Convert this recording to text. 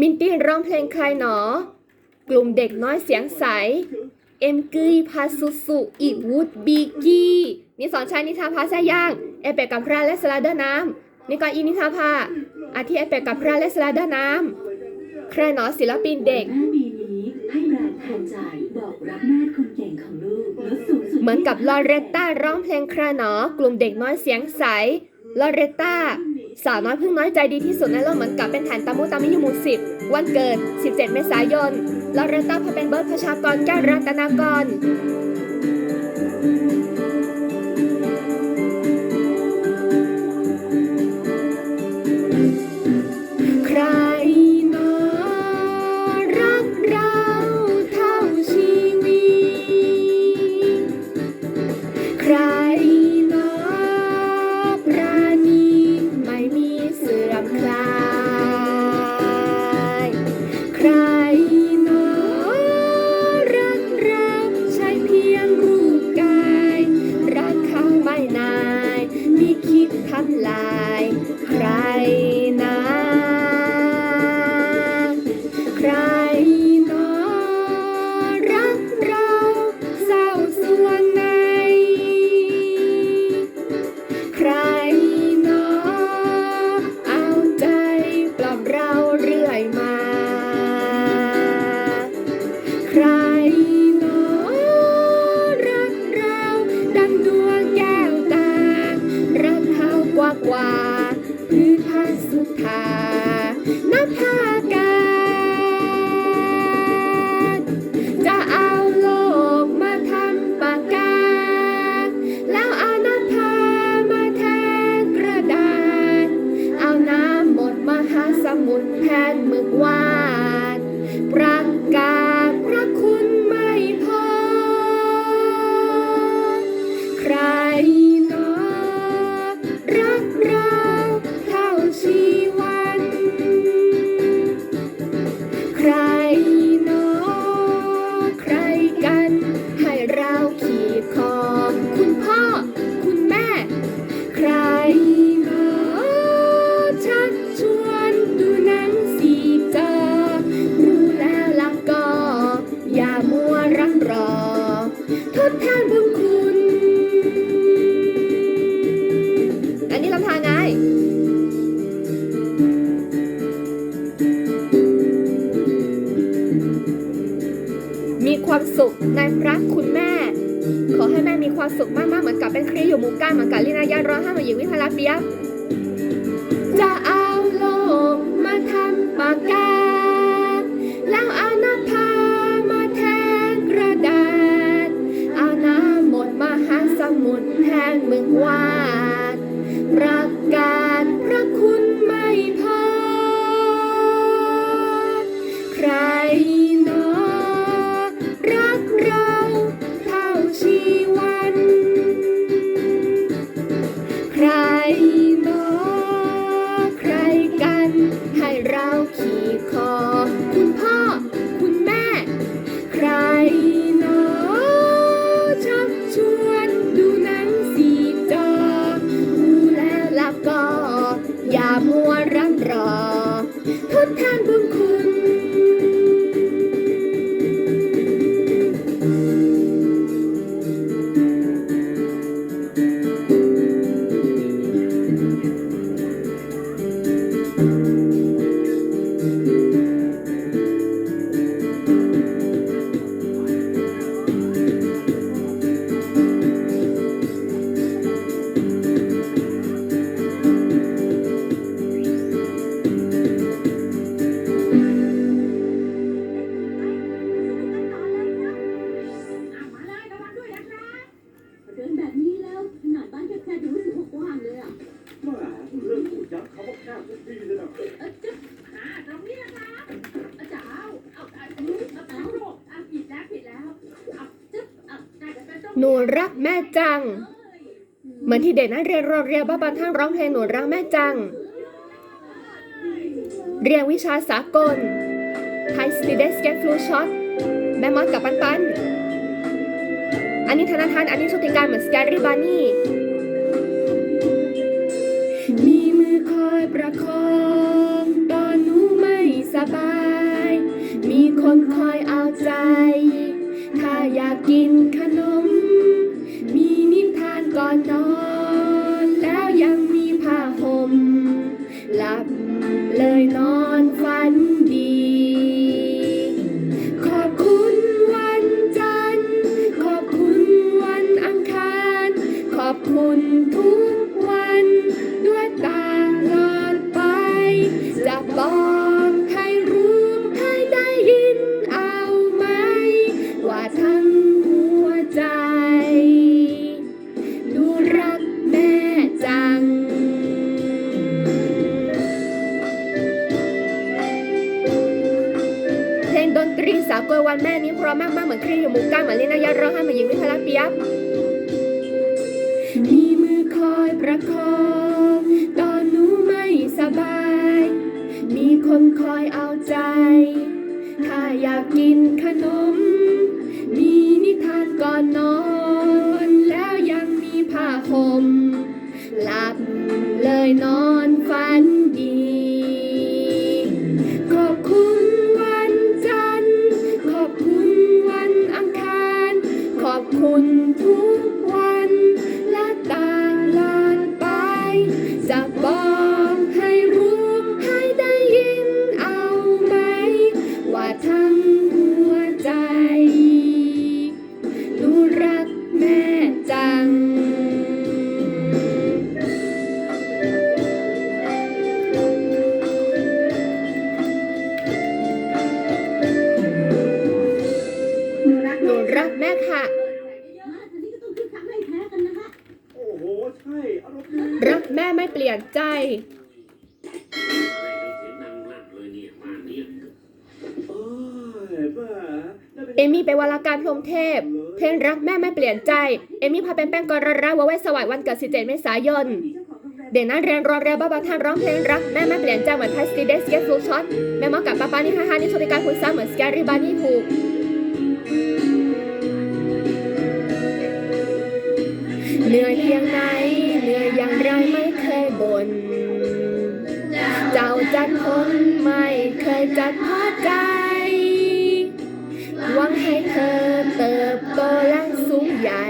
มินตี้ร้องเพลงใครหนอ กลุ่มเด็กน้อยเสียงใส เอ็มกึยพาสุสุอีวูดบีกี้นิสอนชัยนิทาพาแซ่ย่าง เอเปกกับพระและสลาเดอร์น้ำนิกรอินิทาพาอาทิเอเปกกับพระและสลาเดอร์น้ำใครหนอศิลปินเด็กหน้าปีนี้ให้แบรนด์แทนใจบอกรักแม่คนเก่งของลูกลดสูงสุดเหมือนกับลอเรตต้าร้องเพลงใครหนอ กลุ่มเด็กน้อยเสียงใสลอเรตต้า สาวน้อยเพิ่งน้อยใจดีที่สุดในโลกเหมือนกับเป็นฐานตามุตามิยูมูสิบวันเกิด 17 เมษายนลอเรนต้าพาเป็นเบิร์ดพชากรแก้วรัตนากร ว่า พื้นผ้าสุธาน ความสุขในพระคุณแม่ ขอให้แม่มีความสุขมากๆเหมือนกับเป็นครีอยู่หมู่ก้านเหมือนกับลินายาร้องห้ามาอนหญิงวิภาลาเปียจะเอาโลกมาทำปากกา ยักษ์เขาก็แคบทุกทีเลยนะเออจึ๊บอ่าตรงนี้นะคะอาจารย์เอาเอาเอาเอาเอาลูกอาผิดแล้วผิดแล้วเอาจึ๊บเอาน่าจะเป็นตรงหนูรักแม่จัง เหมือนที่เด็กนักเรียนโรงเรียนบ้าบันทั้งร้องเพลงหนูรักแม่จัง เรียนวิชาสากลไฮสตีเดสเกตฟลูช็อตแม่มดกับปันปัน อันนี้ธนาธานอันนี้ชุติการเหมือนสแกรี่บานี่ ประคองตอนหนูไม่สบาย มีคนคอยเอาใจ ถ้าอยากกินขนม มีนิทานก่อนนอนาลาเปียบมีมือคอยประคองตอนหนูไม่สบาย มีคนคอยเอาใจ ถ้าอยากกินขนม มีนิทานก่อนนอน แล้วยังมีผ้าห่ม จ เอ้ยแม่นั่นป็นเอมี่ไปวารการพรหมเทพ เพลงรักแม่ไม่เปลี่ยนใจ เอมี่พาเป็นแป้งกรระวะไว้สวัยวันเกิด 17 เมษายน เด่นนั้นเรียนรอเรียบ้าบาท่านร้องเพลงรักแม่ไม่เปลี่ยนใจเหมือนไทสตีเดสเกตฟูช็อตแม่มอกับป้าป้านี่ฮ่าฮ่านี่โชติการคุณซ้าเหมือนสแกรี่บานี่ผูกเหนื่อยเพียงไหนเหนื่อยอย่างไรไม่เคยบ่น เจ้าจันทนไม่เคยจัดพอใจ หวังให้เธอเติบโตและสูงใหญ่